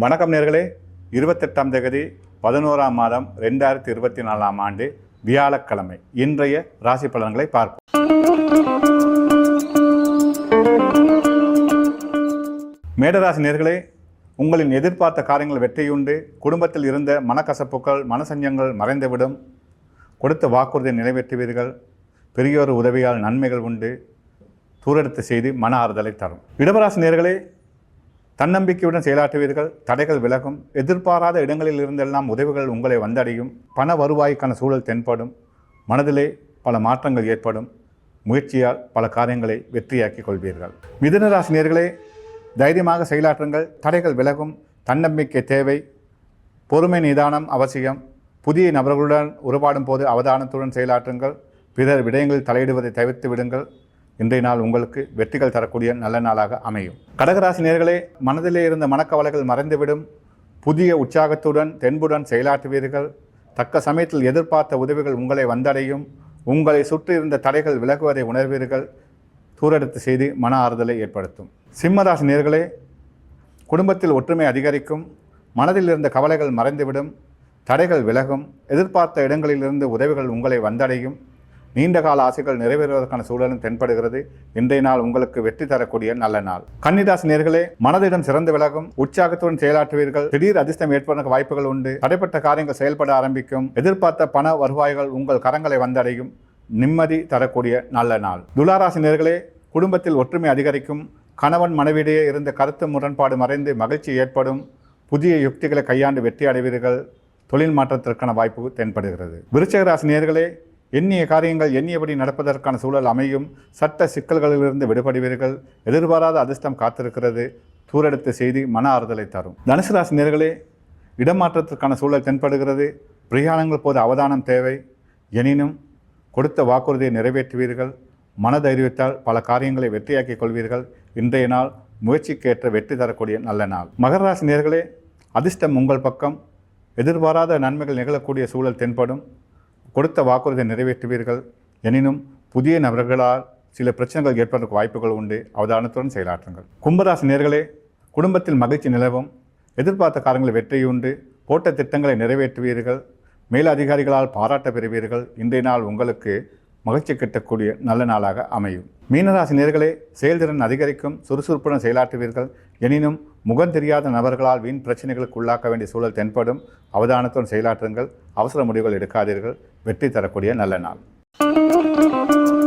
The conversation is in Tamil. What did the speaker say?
வணக்கம் நேர்களே. இருபத்தெட்டாம் தேதி பதினோராம் மாதம் ரெண்டாயிரத்தி இருபத்தி நாலாம் ஆண்டு வியாழக்கிழமை. இன்றைய ராசி பலன்களை பார்ப்போம். மேடராசி நேர்களே உங்களின் எதிர்பார்த்த காரியங்கள் வெற்றியுண்டு. குடும்பத்தில் இருந்த மனக்கசப்புகள் மனசஞ்சங்கள் மறைந்துவிடும். கொடுத்த வாக்குறுதியை நிறைவேற்றுவீர்கள். பெரியோர் உதவியால் நன்மைகள் உண்டு. தூரெடுத்த செய்தி மன ஆறுதலை தரும். இடவராசி நேர்களே தன்னம்பிக்கையுடன் செயலாற்றுவீர்கள் தடைகள் விலகும் எதிர்பாராத இடங்களில் இருந்தெல்லாம் உதவிகள் உங்களை வந்தடையும் பண வருவாய்க்கான சூழல் தென்படும் மனதிலே பல மாற்றங்கள் ஏற்படும் முயற்சியால் பல காரியங்களை வெற்றியாக்கிக் கொள்வீர்கள். மிதுன நேர்களே தைரியமாக செயலாற்றுங்கள் தடைகள் விலகும் தன்னம்பிக்கை தேவை பொறுமை நிதானம் அவசியம் புதிய நபர்களுடன் உருவாடும் போது அவதானத்துடன் செயலாற்றுங்கள் பிறர் விடயங்களில் தலையிடுவதை தவிர்த்து விடுங்கள் இன்றைய நாள் உங்களுக்கு வெற்றிகள் தரக்கூடிய நல்ல நாளாக அமையும். கடகராசி நேர்களே மனதிலே இருந்த மனக்கவலைகள் மறைந்துவிடும். புதிய உற்சாகத்துடன் தென்புடன் செயலாற்றுவீர்கள். தக்க சமயத்தில் எதிர்பார்த்த உதவிகள் உங்களை வந்தடையும். உங்களை சுற்றி இருந்த தடைகள் விலகுவதை உணர்வீர்கள். தூரெடுத்து செய்து மன ஆறுதலை ஏற்படுத்தும். சிம்மராசி நேர்களே குடும்பத்தில் ஒற்றுமை அதிகரிக்கும். மனதில் இருந்த கவலைகள் மறைந்துவிடும். தடைகள் விலகும். எதிர்பார்த்த இடங்களிலிருந்து உதவிகள் உங்களை வந்தடையும். நீண்ட கால ஆசைகள் நிறைவேறுவதற்கான சூழலும் தென்படுகிறது. இன்றைய நாள் உங்களுக்கு வெற்றி தரக்கூடிய நல்ல நாள். கன்னிராசி நேர்களே மனதிடம் சிறந்து விலகும் உற்சாகத்துடன் செயலாற்றுவீர்கள். திடீர் அதிர்ஷ்டம் ஏற்படுவதற்கு வாய்ப்புகள் உண்டு. தடைப்பட்ட காரியங்கள் செயல்பட ஆரம்பிக்கும். எதிர்பார்த்த பண வருவாய்கள் உங்கள் கரங்களை வந்தடையும். நிம்மதி தரக்கூடிய நல்ல நாள். துளாராசி நேர்களே குடும்பத்தில் ஒற்றுமை அதிகரிக்கும். கணவன் மனைவியிடையே இருந்த கருத்து முரண்பாடு மறைந்து மகிழ்ச்சி ஏற்படும். புதிய யுக்திகளை கையாண்டு வெற்றி அடைவீர்கள். தொழில் மாற்றத்திற்கான வாய்ப்பு தென்படுகிறது. விருச்சகராசி நேர்களே எண்ணிய காரியங்கள் எண்ணியபடி நடப்பதற்கான சூழல் அமையும். சட்ட சிக்கல்களிலிருந்து விடுபடுவீர்கள். எதிர்பாராத அதிர்ஷ்டம் காத்திருக்கிறது. தூரெடுத்த செய்தி மன ஆறுதலை தரும். தனுசு ராசி நேர்களே இடமாற்றத்திற்கான சூழல் தென்படுகிறது. பிரயாணங்கள் போது அவதானம் தேவை. எனினும் கொடுத்த வாக்குறுதியை நிறைவேற்றுவீர்கள். மனதைரியத்தால் பல காரியங்களை வெற்றியாக்கிக் கொள்வீர்கள். இன்றைய நாள் முயற்சிக்கேற்ற வெற்றி தரக்கூடிய நல்ல நாள். மகர ராசி நேர்களே அதிர்ஷ்டம் உங்கள் பக்கம். எதிர்பாராத நன்மைகள் நிகழக்கூடிய சூழல் தென்படும். கொடுத்த வாக்குறுதியை நிறைவேற்றுவீர்கள். எனினும் புதிய நபர்களால் சில பிரச்சனைகள் ஏற்படுறதுக்கு வாய்ப்புகள் உண்டு. அவதானத்துடன் செயலாற்றுங்கள். கும்பராசி நேர்களே குடும்பத்தில் மகிழ்ச்சி நிலவும். எதிர்பார்த்த காரியங்கள் வெற்றியுண்டு. போட்ட திட்டங்களை நிறைவேற்றுவீர்கள். மேலதிகாரிகளால் பாராட்ட பெறுவீர்கள். இன்றைய நாள் உங்களுக்கு மகிழ்ச்சி கிட்டக்கூடிய நல்ல நாளாக அமையும். மீனராசி நேர்களே செயல்திறன் அதிகரிக்கும் சுறுசுறுப்புடன் செயலாற்றுவீர்கள். எனினும் முகம் தெரியாத நபர்களால் வீண் பிரச்சனைகளுக்கு உள்ளாக்க வேண்டிய சூழல் தென்படும். அவதானத்துடன் செயலாற்றுங்கள். அவசர முடிவுகள் எடுக்காதீர்கள். வெற்றி தரக்கூடிய நல்ல நாள்.